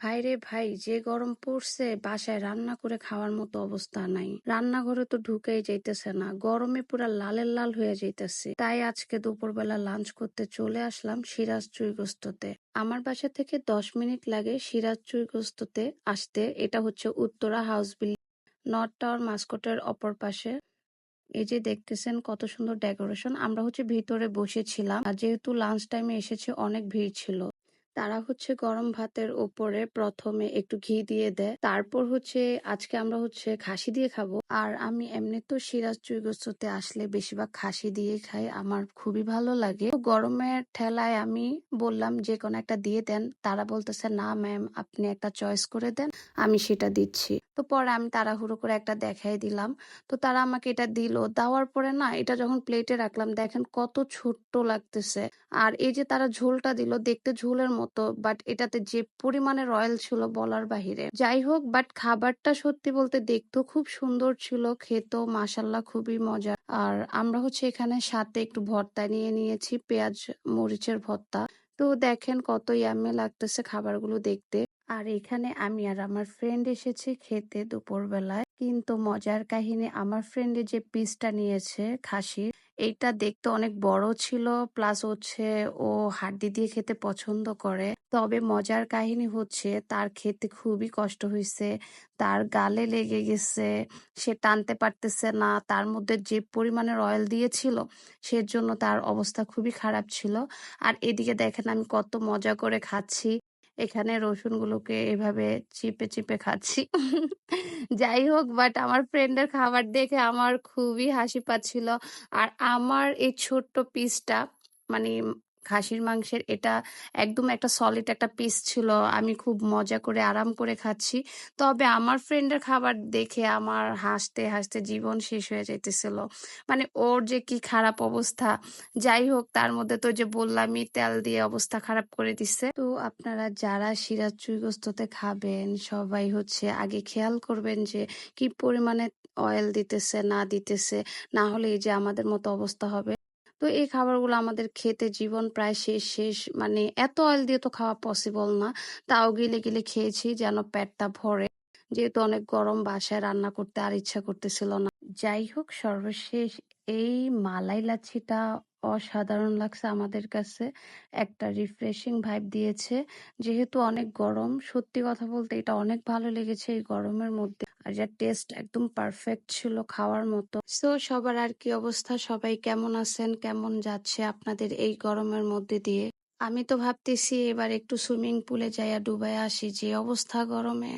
ভাইরে ভাই, যে গরম পড়ছে, বাসায় রান্না করে খাওয়ার মতো অবস্থা নাই। রান্নাঘরে তো ঢুকেই যাইতেছে না, গরমে পুরা লালের লাল হয়ে যাইতেছে। তাই আজকে দুপুরবেলা লাঞ্চ করতে চলে আসলাম সিরাজ চুইগোস্ততে আমার বাসা থেকে দশ মিনিট লাগে সিরাজ চুইগোস্ততে আসতে। এটা হচ্ছে Uttara house building north tower মাস্কটের অপর পাশে। এই যে দেখতেছেন কত সুন্দর ডেকোরেশন। আমরা হচ্ছে ভিতরে বসেছিলাম, আর যেহেতু লাঞ্চ টাইমে এসেছে, অনেক ভিড় ছিল। তারা হচ্ছে গরম ভাতের ওপরে প্রথমে একটু ঘি দিয়ে দেয়। তারপর হচ্ছে আজকে আমরা হচ্ছে খাসি দিয়ে খাব। আর আমি এমনি তো সিরাজ চুইগোস্ততে আসলে বেশিরভাগ খাসি দিয়ে খাই, আমার খুবই ভালো লাগে। গরমের ঠেলায় আমি বললাম, যে কোনো একটা দিয়ে দেন। তারা বলতেছে, না ম্যাম, আপনি একটা চয়েস করে দেন, আমি সেটা দিচ্ছি। তো পরে আমি তাড়াহুড়ো করে একটা দেখাই দিলাম। তো তারা আমাকে এটা দিল। দেওয়ার পরে না, এটা যখন প্লেটে রাখলাম, দেখেন কত ছোট্ট লাগতেছে। আর এই যে তারা ঝোলটা দিল, দেখতে ঝোলের মতো বাট এটাতে যে পরিমাণে রয়্যাল ছিল বলার বাহিরে। যাই হোক বাট খাবারটা সত্যি বলতে দেখতো খুব সুন্দর ছিল, খেতেও মাসাল্লাহ খুবই মজা আর আমরা হচ্ছে এখানে সাথে একটু ভর্তা নিয়ে নিয়েছি, পেঁয়াজ, মরিচের ভর্তা। তো দেখেন কত ইয়ামে লাগতেছে খাবারগুলো দেখতে। আর এখানে আমি আর আমার ফ্রেন্ড এসেছি খেতে দুপুরবেলায়। কিন্তু মজার কাহিনী, আমার ফ্রেন্ডে যে পিসটা নিয়েছে খাসির এইটা দেখতে অনেক বড় ছিল প্লাস হচ্ছে ও হাড্ডি দিয়ে খেতে পছন্দ করে। তবে মজার কাহিনী হচ্ছে তার খেতে খুবই কষ্ট হয়েছে তার গালে লেগে গেছে, সে টানতে পারতেছে না, তার মধ্যে যে পরিমাণের অয়েল দিয়েছিল, সেজন্য তার অবস্থা খুবই খারাপ ছিল। আর এদিকে দেখেন আমি কত মজা করে খাচ্ছি। এখানে রসুনগুলোকে এভাবে চিপে চিপে খাচ্ছি। যাই হোক বাট আমার ফ্রেন্ডের খাবার দেখে আমার খুবই হাসি পাচ্ছিল। আর আমার এই ছোট্ট পিসটা মানে খাসির মাংসের এটা একদম একটা সলিড একটা পিস ছিল। আমি খুব মজা করে আরাম করে খাচ্ছি। তবে আমার ফ্রেন্ডের খাবার দেখে আমার হাসতে হাসতে জীবন শেষ হয়ে যাইতেছিল। মানে ওর যে কি খারাপ অবস্থা, যাই হোক, তার মধ্যে তো যে বললামই, তেল দিয়ে অবস্থা খারাপ করে দিচ্ছে তো আপনারা যারা সিরাজ চুইগস্ততে খাবেন, সবাই হচ্ছে আগে খেয়াল করবেন যে কি পরিমাণে অয়েল দিতেছে, না দিতেছে, না হলে এই যে আমাদের মতো অবস্থা হবে। তো এই খাবারগুলো আমাদের খেতে জীবন প্রায় শেষ শেষ। মানে এত অয়েল দিয়ে তো খাওয়া পসিবল না। তাও গিলে গিলে খেয়েছি যেন পেটটা ভরে। যেহেতু অনেক গরম, বাসায় রান্না করতে আর ইচ্ছা করতেছিল না। যাই হোক, সর্বশেষ এই মালাই লাচ্ছিটা অসাধারণ লাগছে আমাদের কাছে। একটা রিফ্রেশিং ভাইব দিয়েছে। যেহেতু অনেক গরম, সত্যি কথা বলতে এটা অনেক ভালো লেগেছে এই গরমের মধ্যে। আর টেস্ট একদম পারফেক্ট ছিল খাওয়ার মতো। সো সবার আর কি অবস্থা? সবাই কেমন আছেন? কেমন যাচ্ছে আপনাদের এই গরমের মধ্যে দিয়ে? আমি তো ভাবতেছি এবার একটু সুইমিং পুলে যাইয়া ডুবাই আসি। যে অবস্থা গরমে?